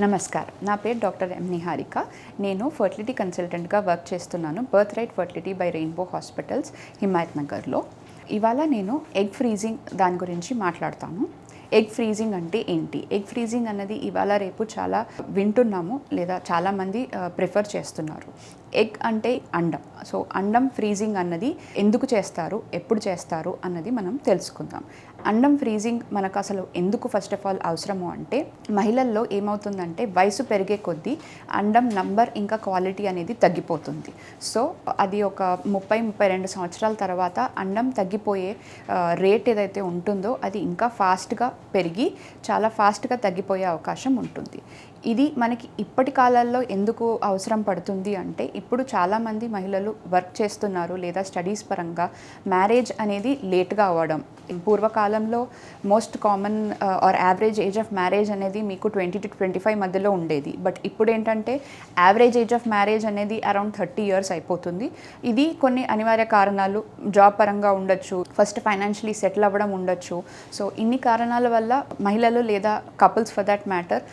నమస్కారం. నా పేరు డాక్టర్ ఎం నిహారిక. నేను ఫర్టిలిటీ కన్సల్టెంట్గా వర్క్ చేస్తున్నాను. Birth right fertility by rainbow hospitals Himayat నగర్లో. ఇవాళ నేను ఎగ్ ఫ్రీజింగ్ దాని గురించి మాట్లాడతాను. ఎగ్ ఫ్రీజింగ్ అంటే ఏంటి? ఎగ్ ఫ్రీజింగ్ అన్నది ఇవాళ రేపు చాలా వింటున్నాము లేదా చాలామంది ప్రిఫర్ చేస్తున్నారు. ఎగ్ అంటే అండం. సో అండం ఫ్రీజింగ్ అన్నది ఎందుకు చేస్తారు ఎప్పుడు చేస్తారు అన్నది మనం తెలుసుకుందాం. అండం ఫ్రీజింగ్ మనకు అసలు ఎందుకు ఫస్ట్ ఆఫ్ ఆల్ అవసరము అంటే మహిళల్లో ఏమవుతుందంటే వయసు పెరిగే కొద్దీ అండం నంబర్ ఇంకా క్వాలిటీ అనేది తగ్గిపోతుంది. సో అది ఒక ముప్పై ముప్పై రెండు సంవత్సరాల తర్వాత అండం తగ్గిపోయే రేట్ ఏదైతే ఉంటుందో అది ఇంకా ఫాస్ట్గా పెరిగి చాలా ఫాస్ట్గా తగ్గిపోయే అవకాశం ఉంటుంది. ఇది మనకి ఇప్పటి కాలాల్లో ఎందుకు అవసరం పడుతుంది అంటే ఇప్పుడు చాలామంది మహిళలు వర్క్ చేస్తున్నారు లేదా స్టడీస్ పరంగా మ్యారేజ్ అనేది లేట్గా అవ్వడం. పూర్వకాలంలో most common or average age of marriage అనేది మీకు ట్వంటీ టు ట్వంటీ ఫైవ్ మధ్యలో ఉండేది. బట్ ఇప్పుడు ఏంటంటే యావరేజ్ ఏజ్ ఆఫ్ మ్యారేజ్ అనేది అరౌండ్ థర్టీ ఇయర్స్ అయిపోతుంది. ఇది కొన్ని అనివార్య కారణాలు. జాబ్ పరంగా ఉండొచ్చు ఫస్ట్ ఫైనాన్షియలీ సెటిల్ అవ్వడం ఉండొచ్చు. సో ఇన్ని కారణాల వల్ల మహిళలు లేదా కపుల్స్ ఫర్ దట్ మ్యాటర్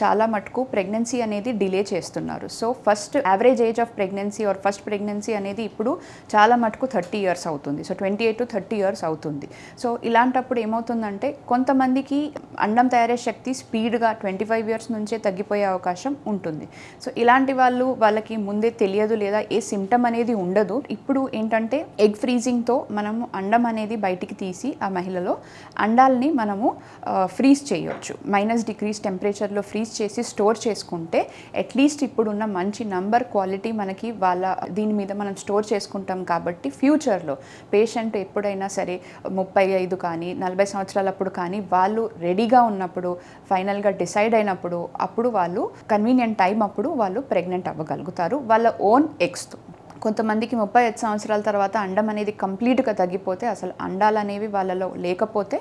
చాలా మటుకు ప్రెగ్నెన్సీ అనేది డిలే చేస్తున్నారు. So first average age of pregnancy or first pregnancy అనేది ఇప్పుడు చాలా మటుకు థర్టీ ఇయర్స్ అవుతుంది. So twenty eight to thirty years అవుతుంది. సో ఇలాంటప్పుడు ఏమవుతుందంటే కొంతమందికి అండం తయారే శక్తి స్పీడ్గా ట్వంటీ ఫైవ్ ఇయర్స్ నుంచే తగ్గిపోయే అవకాశం ఉంటుంది. సో ఇలాంటి వాళ్ళు వాళ్ళకి ముందే తెలియదు లేదా ఏ సిమ్టమ్ అనేది ఉండదు. ఇప్పుడు ఏంటంటే ఎగ్ ఫ్రీజింగ్తో మనము అండం అనేది బయటికి తీసి ఆ మహిళలో అండాల్ని మనము ఫ్రీజ్ చేయొచ్చు. మైనస్ డిగ్రీస్ టెంపరేచర్లో ఫ్రీజ్ చేసి స్టోర్ చేసుకుంటే అట్లీస్ట్ ఇప్పుడున్న మంచి నంబర్ క్వాలిటీ మనకి వాళ్ళ దీని మీద మనం స్టోర్ చేసుకుంటాం కాబట్టి ఫ్యూచర్లో పేషెంట్ ఎప్పుడైనా సరే ముప్పై ఐదు కానీ నలభై సంవత్సరాలప్పుడు కానీ వాళ్ళు రెడీ ఫ్రీగా ఉన్నప్పుడు ఫైనల్గా డిసైడ్ అయినప్పుడు అప్పుడు వాళ్ళు కన్వీనియంట్ టైం అప్పుడు వాళ్ళు ప్రెగ్నెంట్ అవ్వగలుగుతారు. వాళ్ళ ఓన్ ఎగ్స్తో కొంతమందికి ముప్పై ఐదు సంవత్సరాల తర్వాత అండం అనేది కంప్లీట్గా తగ్గిపోతే అసలు అండాలు అనేవి వాళ్ళలో లేకపోతే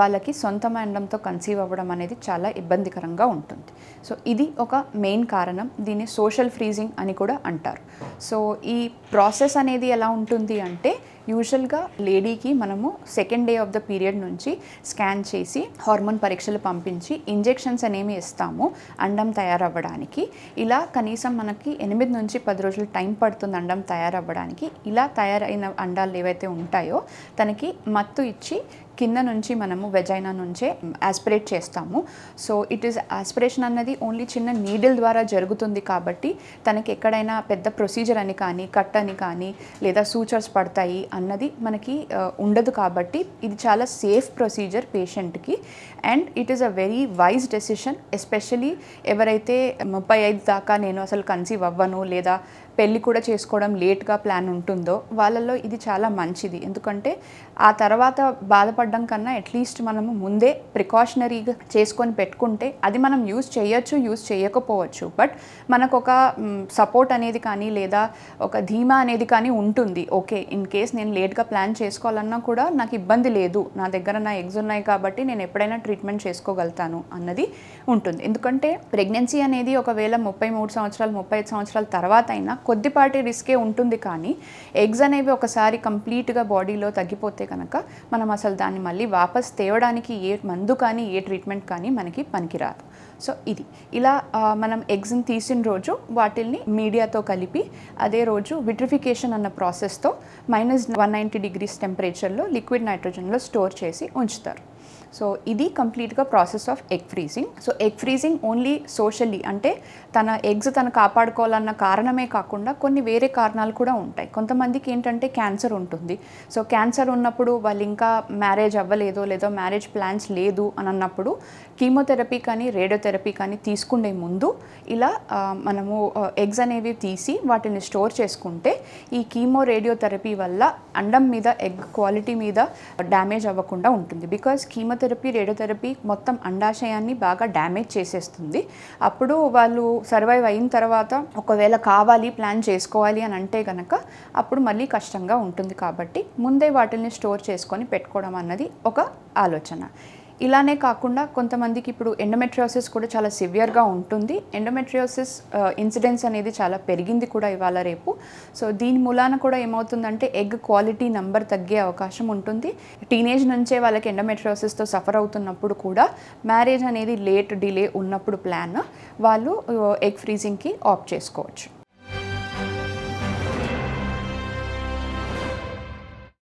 వాళ్ళకి సొంతమైన అండంతో కన్సీవ్ అవ్వడం అనేది చాలా ఇబ్బందికరంగా ఉంటుంది. సో ఇది ఒక మెయిన్ కారణం. దీన్ని సోషల్ ఫ్రీజింగ్ అని కూడా అంటారు. సో ఈ ప్రాసెస్ అనేది ఎలా ఉంటుంది అంటే యూజువల్గా లేడీకి మనము second day of the period నుంచి స్కాన్ చేసి హార్మోన్ పరీక్షలు పంపించి ఇంజెక్షన్స్ అనేవి ఇస్తాము అండం తయారవ్వడానికి. ఇలా కనీసం మనకి ఎనిమిది నుంచి పది రోజులు టైం పడుతుంది అండం తయారవ్వడానికి. ఇలా తయారైన అండాలు ఏవైతే ఉంటాయో తనకి మత్తు ఇచ్చి కింద నుంచి మనము వెజైనా నుంచే ఆస్పిరేట్ చేస్తాము. సో ఇట్ ఈస్ ఆస్పిరేషన్ అన్నది ఓన్లీ చిన్న నీడిల్ ద్వారా జరుగుతుంది కాబట్టి తనకి ఎక్కడైనా పెద్ద ప్రొసీజర్ అని కానీ కట్ అని కానీ లేదా సూచర్స్ పడతాయి అన్నది మనకి ఉండదు కాబట్టి ఇది చాలా సేఫ్ ప్రొసీజర్ పేషెంట్కి and it is a very wise decision especially ఎవరైతే ముప్పై ఐదు దాకా నేను అసలు కన్సీవ్ అవ్వను లేదా పెళ్ళి కూడా చేసుకోవడం లేట్గా ప్లాన్ ఉంటుందో వాళ్ళల్లో ఇది చాలా మంచిది. ఎందుకంటే ఆ తర్వాత బాధపడడం కన్నా అట్లీస్ట్ మనము ముందే ప్రికాషనరీగా చేసుకొని పెట్టుకుంటే అది మనం యూజ్ చేయొచ్చు యూజ్ చేయకపోవచ్చు. బట్ మనకు ఒక సపోర్ట్ అనేది కానీ లేదా ఒక ధీమా అనేది కానీ ఉంటుంది. ఓకే ఇన్ కేస్ నేను లేట్గా ప్లాన్ చేసుకోవాలన్నా కూడా నాకు ఇబ్బంది లేదు. నా దగ్గర నా ఎగ్స్ ఉన్నాయి కాబట్టి నేను ఎప్పుడైనా ట్రీట్మెంట్ చేసుకోగలుగుతాను అన్నది ఉంటుంది. ఎందుకంటే ప్రెగ్నెన్సీ అనేది ఒకవేళ ముప్పై మూడు సంవత్సరాలు ముప్పై ఐదు సంవత్సరాల తర్వాత అయినా కొద్దిపాటి రిస్కే ఉంటుంది కానీ ఎగ్స్ అనేవి ఒకసారి కంప్లీట్గా బాడీలో తగ్గిపోతే కనుక మనం అసలు దాన్ని మళ్ళీ వాపస్ తేవడానికి ఏ మందు కానీ ఏ ట్రీట్మెంట్ కానీ మనకి పనికిరాదు. సో ఇది. ఇలా మనం ఎగ్స్ని తీసిన రోజు వాటిల్ని మీడియాతో కలిపి అదే రోజు విట్రిఫికేషన్ అన్న ప్రాసెస్తో మైనస్ వన్ నైంటీ డిగ్రీస్ టెంపరేచర్లో లిక్విడ్ నైట్రోజన్లో స్టోర్ చేసి ఉంచుతారు. సో ఇది కంప్లీట్గా process of egg freezing. So egg freezing only socially అంటే తన ఎగ్స్ తను కాపాడుకోవాలన్న కారణమే కాకుండా కొన్ని వేరే కారణాలు కూడా ఉంటాయి. కొంతమందికి ఏంటంటే క్యాన్సర్ ఉంటుంది. సో క్యాన్సర్ ఉన్నప్పుడు వాళ్ళు ఇంకా మ్యారేజ్ అవ్వలేదో లేదో మ్యారేజ్ ప్లాన్స్ లేదు అని అన్నప్పుడు కీమోథెరపీ కానీ రేడియోథెరపీ కానీ తీసుకునే ముందు ఇలా మనము ఎగ్స్ అనేవి తీసి వాటిని స్టోర్ చేసుకుంటే ఈ కీమో రేడియోథెరపీ వల్ల అండం మీద ఎగ్ క్వాలిటీ మీద డ్యామేజ్ అవ్వకుండా ఉంటుంది. బికాజ్ కీమోథెరపీ రేడియోథెరపీ మొత్తం అండాశయాన్ని బాగా డ్యామేజ్ చేసేస్తుంది. అప్పుడు వాళ్ళు సర్వైవ్ అయిన తర్వాత ఒకవేళ కావాలి ప్లాన్ చేసుకోవాలి అని అంటే కనుక అప్పుడు మళ్ళీ కష్టంగా ఉంటుంది కాబట్టి ముందే వాటిని స్టోర్ చేసుకొని పెట్టుకోవడం అన్నది ఒక ఆలోచన. ఇలానే కాకుండా కొంతమందికి ఇప్పుడు ఎండోమెట్రియోసిస్ కూడా చాలా సివియర్గా ఉంటుంది. ఎండోమెట్రియోసిస్ ఇన్సిడెన్స్ అనేది చాలా పెరిగింది కూడా ఇవాళ రేపు. సో దీని మూలాన కూడా ఏమవుతుందంటే ఎగ్ క్వాలిటీ నెంబర్ తగ్గే అవకాశం ఉంటుంది. టీనేజ్ నుంచే వాళ్ళకి ఎండోమెట్రియోసిస్తో సఫర్ అవుతున్నప్పుడు కూడా మ్యారేజ్ అనేది లేట్ డిలే ఉన్నప్పుడు ప్లాన్ వాళ్ళు ఎగ్ ఫ్రీజింగ్కి ఆప్ట్ చేసుకోవచ్చు.